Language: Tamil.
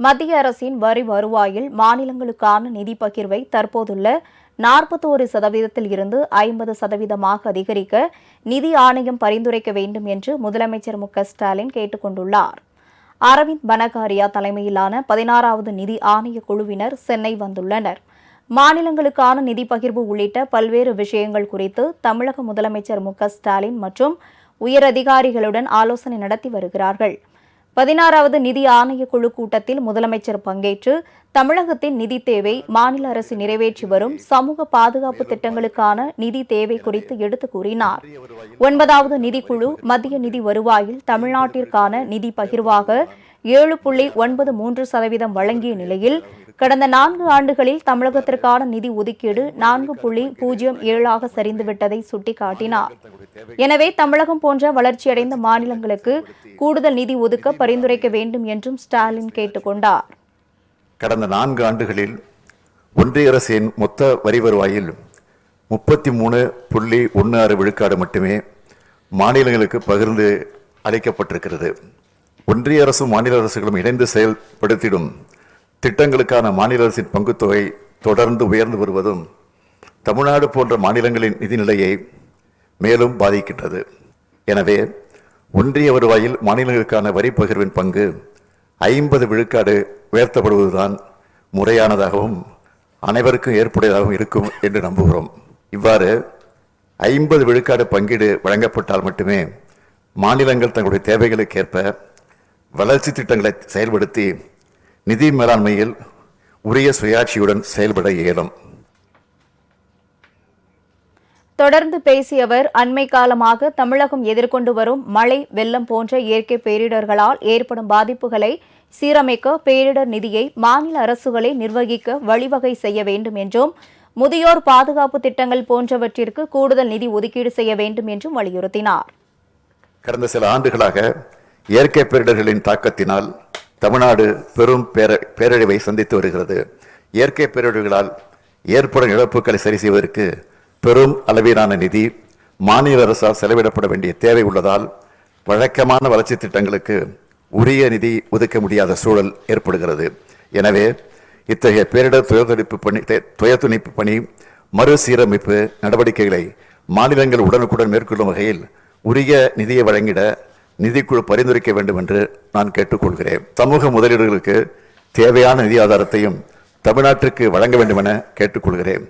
மத்திய அரசின் வரி வருவாயில் மாநிலங்களுக்கான நிதி பகிர்வை தற்போதுள்ள நாற்பத்தோரு சதவீதத்தில் இருந்து ஐம்பது சதவீதமாக அதிகரிக்க நிதி ஆணையம் பரிந்துரைக்க வேண்டும் என்று முதலமைச்சர் மு க ஸ்டாலின் கேட்டுக் கொண்டுள்ளார் அரவிந்த் பனகாரியா தலைமையிலான பதினாறாவது நிதி ஆணைய குழுவினர் சென்னை வந்துள்ளனர். மாநிலங்களுக்கான நிதி பகிர்வு உள்ளிட்ட பல்வேறு விஷயங்கள் குறித்து தமிழக முதலமைச்சர் மு க ஸ்டாலின் மற்றும் உயரதிகாரிகளுடன் ஆலோசனை நடத்தி வருகிறார்கள். பதினாறாவது நிதி ஆணைய குழு கூட்டத்தில் முதலமைச்சர் பங்கேற்று தமிழகத்தின் நிதி தேவை மாநில அரசு நிறைவேற்றி வரும் சமூக பாதுகாப்பு திட்டங்களுக்கான நிதி தேவை குறித்து எடுத்து கூறினார். ஒன்பதாவது நிதிக்குழு மத்திய நிதி வருவாயில் தமிழ்நாட்டிற்கான நிதி பகிர்வாக ஏழு புள்ளி ஒன்பது மூன்று சதவீதம் வழங்கிய நிலையில் கடந்த நான்கு ஆண்டுகளில் தமிழகத்திற்கான நிதி ஒதுக்கீடு நான்கு புள்ளி பூஜ்ஜியம் ஏழாக சரிந்துவிட்டதை சுட்டிக்காட்டினார். எனவே தமிழகம் போன்ற வளர்ச்சியடைந்த மாநிலங்களுக்கு கூடுதல் நிதி ஒதுக்க பரிந்துரைக்க வேண்டும் என்றும் ஸ்டாலின் கேட்டுக்கொண்டார். கடந்த நான்கு ஆண்டுகளில் ஒன்றிய அரசின் மொத்த வரி வருவாயில் முப்பத்தி மூணு புள்ளி ஒன்று ஆறு விழுக்காடு மட்டுமே மாநிலங்களுக்கு பகிர்ந்து அளிக்கப்பட்டிருக்கிறது. ஒன்றிய அரசும் மாநில அரசுகளும் இணைந்து செயல்படுத்திடும் திட்டங்களுக்கான மாநில அரசின் பங்குத்தொகை தொடர்ந்து உயர்ந்து வருவதும் தமிழ்நாடு போன்ற மாநிலங்களின் நிதிநிலையை மேலும் பாதிக்கின்றது. எனவே ஒன்றிய வருவாயில் மாநிலங்களுக்கான வரி பகிர்வின் பங்கு ஐம்பது விழுக்காடு உயர்த்தப்படுவதுதான் முறையானதாகவும் அனைவருக்கும் ஏற்புடையதாகவும் இருக்கும் என்று நம்புகிறோம். இவ்வாறு ஐம்பது விழுக்காடு பங்கீடு வழங்கப்பட்டால் மட்டுமே மாநிலங்கள் தங்களுடைய தேவைகளுக்கேற்ப வளர்ச்சி திட்டங்களை செயல்படுத்தி நிதி மேலாண்மையில் உரிய சுயாட்சியுடன் செயல்பட இயலும். தொடர்ந்து பேசிய அவர் அண்மை காலமாக தமிழகம் எதிர்கொண்டு வரும் மழை வெள்ளம் போன்ற இயற்கை பேரிடர்களால் ஏற்படும் பாதிப்புகளை சீரமைக்க பேரிடர் நிதியை மாநில அரசுகளே நிர்வகிக்க வழிவகை செய்ய வேண்டும் என்றும் முதியோர் பாதுகாப்பு திட்டங்கள் போன்றவற்றிற்கு கூடுதல் நிதி ஒதுக்கீடு செய்ய வேண்டும் என்றும் வலியுறுத்தினார். கடந்த சில ஆண்டுகளாக இயற்கை பேரிடர்களின் தாக்கத்தினால் தமிழ்நாடு பெரும் பேர பேரழிவை சந்தித்து வருகிறது. இயற்கை பேரிடர்களால் ஏற்படும் இழப்புகளை சரி செய்வதற்கு பெரும் அளவிலான நிதி மாநில அரசால் செலவிடப்பட வேண்டிய தேவை உள்ளதால் வழக்கமான வளர்ச்சி திட்டங்களுக்கு உரிய நிதி ஒதுக்க முடியாத சூழல் ஏற்படுகிறது. எனவே இத்தகைய பேரிடர் துயர்துணிப்பு பணி துயர்துணிப்பு பணி மறுசீரமைப்பு நடவடிக்கைகளை மாநிலங்கள் உடனுக்குடன் மேற்கொள்ளும் வகையில் உரிய நிதியை வழங்கிட நிதிக்குழு பரிந்துரைக்க வேண்டும் என்று நான் கேட்டுக்கொள்கிறேன். சமூக முதலீடுகளுக்கு தேவையான நிதி ஆதாரத்தையும் தமிழ்நாட்டிற்கு வழங்க வேண்டும் என கேட்டுக்கொள்கிறேன்.